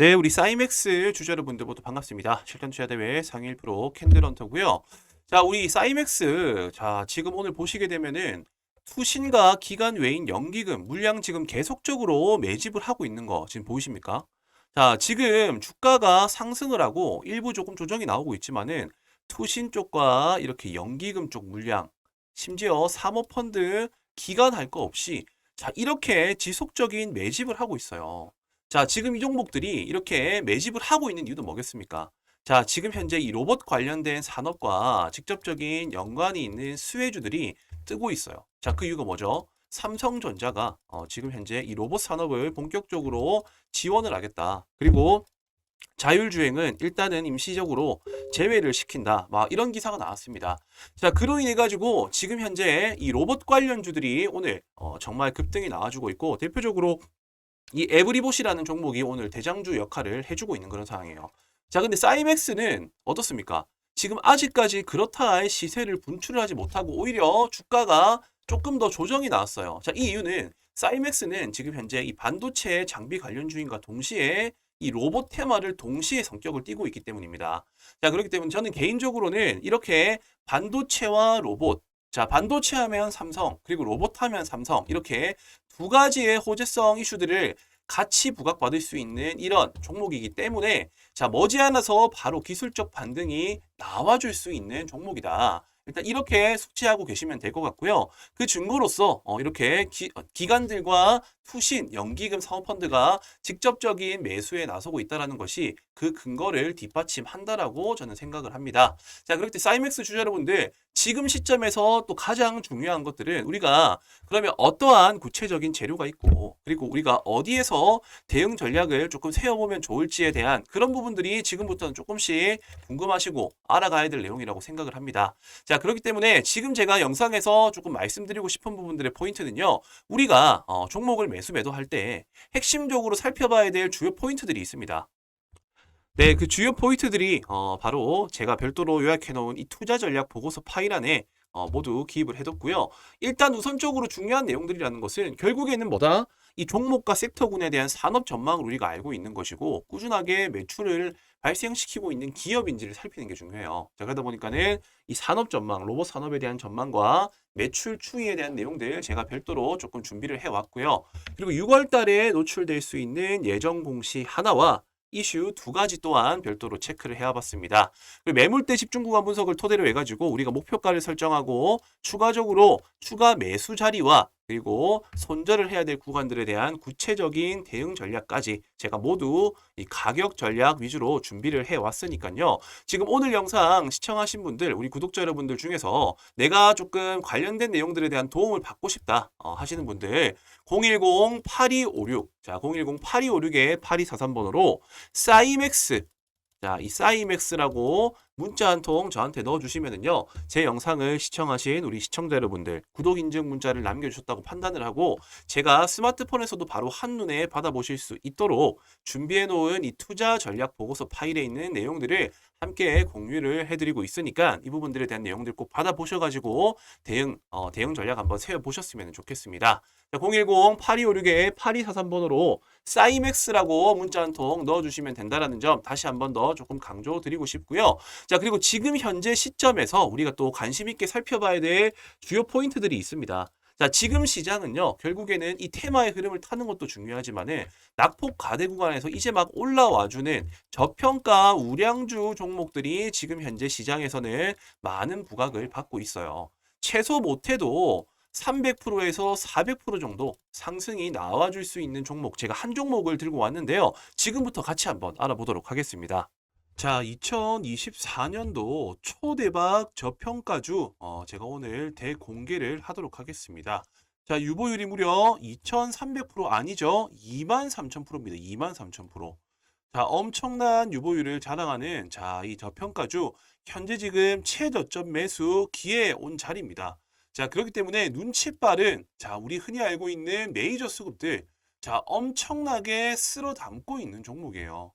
네, 우리 사이맥스 주주 여러분들 모두 반갑습니다. 실전 투자 대회 상위 1% 캔들헌터고요. 자, 우리 사이맥스 자, 지금 오늘 보시게 되면은 투신과 기간 외인 연기금 물량 지금 계속적으로 매집을 하고 있는 거 지금 보이십니까? 자, 지금 주가가 상승을 하고 일부 조금 조정이 나오고 있지만은 투신 쪽과 이렇게 연기금 쪽 물량 심지어 사모펀드 기간 할 거 없이 자, 이렇게 지속적인 매집을 하고 있어요. 자, 지금 이 종목들이 이렇게 매집을 하고 있는 이유도 뭐겠습니까? 자, 지금 현재 이 로봇 관련된 산업과 직접적인 연관이 있는 수혜주들이 뜨고 있어요. 자, 그 이유가 뭐죠? 삼성전자가 어, 지금 현재 이 로봇 산업을 본격적으로 지원을 하겠다. 그리고 자율주행은 일단은 임시적으로 제외를 시킨다. 막 이런 기사가 나왔습니다. 자, 그로 인해 가지고 지금 현재 이 로봇 관련주들이 오늘 어, 정말 급등이 나와주고 있고 대표적으로 이 에브리봇이라는 종목이 오늘 대장주 역할을 해주고 있는 그런 상황이에요. 자, 근데 사이맥스는 어떻습니까? 지금 아직까지 그렇다 할 시세를 분출을 하지 못하고 오히려 주가가 조금 더 조정이 나왔어요. 자, 이 이유는 사이맥스는 지금 현재 이 반도체 장비 관련 주인과 동시에 이 로봇 테마를 동시에 성격을 띠고 있기 때문입니다. 자, 그렇기 때문에 저는 개인적으로는 이렇게 반도체와 로봇, 자, 반도체 하면 삼성, 그리고 로봇 하면 삼성, 이렇게 두 가지의 호재성 이슈들을 같이 부각받을 수 있는 이런 종목이기 때문에 자, 머지않아서 바로 기술적 반등이 나와줄 수 있는 종목이다. 일단 이렇게 숙지하고 계시면 될 것 같고요. 그 증거로서 어, 이렇게 기, 관들과 투신, 연기금 사모펀드가 직접적인 매수에 나서고 있다는 것이 그 근거를 뒷받침한다라고 저는 생각을 합니다. 자, 그럴 때 사이맥스 주주 여러분들 지금 시점에서 또 가장 중요한 것들은 우리가 그러면 어떠한 구체적인 재료가 있고 그리고 우리가 어디에서 대응 전략을 조금 세워보면 좋을지에 대한 그런 부분들이 지금부터는 조금씩 궁금하시고 알아가야 될 내용이라고 생각을 합니다. 자, 그렇기 때문에 지금 제가 영상에서 조금 말씀드리고 싶은 부분들의 포인트는요. 우리가 어, 종목을 매수 매도할 때 핵심적으로 살펴봐야 될 주요 포인트들이 있습니다. 네, 그 주요 포인트들이 어, 바로 제가 별도로 요약해 놓은 이 투자 전략 보고서 파일 안에 어, 모두 기입을 해뒀고요. 일단 우선적으로 중요한 내용들이라는 것은 결국에는 뭐다? 이 종목과 섹터군에 대한 산업 전망을 우리가 알고 있는 것이고 꾸준하게 매출을 발생시키고 있는 기업인지를 살피는 게 중요해요. 자, 그러다 보니까는 이 산업 전망, 로봇 산업에 대한 전망과 매출 추이에 대한 내용들 제가 별도로 조금 준비를 해왔고요. 그리고 6월 달에 노출될 수 있는 예정 공시 하나와 이슈 두 가지 또한 별도로 체크를 해와봤습니다. 매물대 집중 구간 분석을 토대로 해가지고 우리가 목표가를 설정하고 추가적으로 추가 매수 자리와 그리고 손절을 해야 될 구간들에 대한 구체적인 대응 전략까지 제가 모두 이 가격 전략 위주로 준비를 해왔으니까요. 지금 오늘 영상 시청하신 분들, 우리 구독자 여러분들 중에서 내가 조금 관련된 내용들에 대한 도움을 받고 싶다 어, 하시는 분들 010-8256 자, 010-8256에 8243번으로 사이맥스. 자, 이 사이맥스라고 문자 한 통 저한테 넣어주시면은요, 제 영상을 시청하신 우리 시청자 여러분들, 구독 인증 문자를 남겨주셨다고 판단을 하고, 제가 스마트폰에서도 바로 한눈에 받아보실 수 있도록 준비해 놓은 이 투자 전략 보고서 파일에 있는 내용들을 함께 공유를 해드리고 있으니까 이 부분들에 대한 내용들 꼭 받아보셔가지고 대응, 어, 대응 전략 한번 세워보셨으면 좋겠습니다. 010-8256에 8243번으로 사이맥스라고 문자 한 통 넣어주시면 된다라는 점 다시 한 번 더 조금 강조드리고 싶고요. 자, 그리고 지금 현재 시점에서 우리가 또 관심 있게 살펴봐야 될 주요 포인트들이 있습니다. 자, 지금 시장은요, 결국에는 이 테마의 흐름을 타는 것도 중요하지만은 낙폭 가대 구간에서 이제 막 올라와주는 저평가 우량주 종목들이 지금 현재 시장에서는 많은 부각을 받고 있어요. 최소 못해도 300%에서 400% 정도 상승이 나와줄 수 있는 종목 제가 한 종목을 들고 왔는데요. 지금부터 같이 한번 알아보도록 하겠습니다. 자, 2024년도 초대박 저평가주 어, 제가 오늘 대공개를 하도록 하겠습니다. 자, 유보율이 무려 2,300% 아니죠? 23,000%입니다. 23,000%. 자, 엄청난 유보율을 자랑하는 자, 이 저평가주 현재 지금 최저점 매수 기회에 온 자리입니다. 자, 그렇기 때문에 눈치 빠른 자, 우리 흔히 알고 있는 메이저 수급들 자, 엄청나게 쓸어 담고 있는 종목이에요.